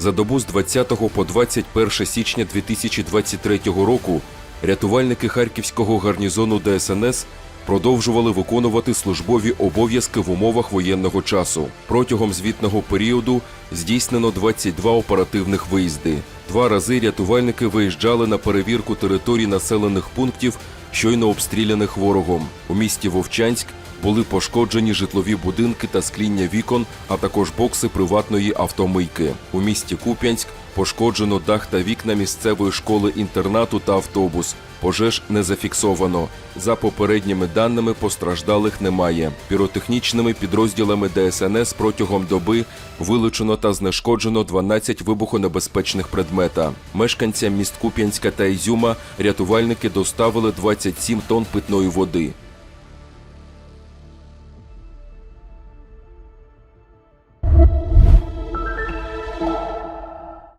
За добу з 20 по 21 січня 2023 року рятувальники Харківського гарнізону ДСНС продовжували виконувати службові обов'язки в умовах воєнного часу. Протягом звітного періоду здійснено 22 оперативних виїзди. Два рази рятувальники виїжджали на перевірку територій населених пунктів, щойно обстріляних ворогом. У місті Вовчанськ були пошкоджені житлові будинки та скління вікон, а також бокси приватної автомийки. У місті Куп'янськ пошкоджено дах та вікна місцевої школи-інтернату та автобус. Пожеж не зафіксовано. За попередніми даними постраждалих немає. Піротехнічними підрозділами ДСНС протягом доби вилучено та знешкоджено 12 вибухонебезпечних предмета. Мешканцям міст Куп'янська та Ізюма рятувальники доставили 27 тонн питної води.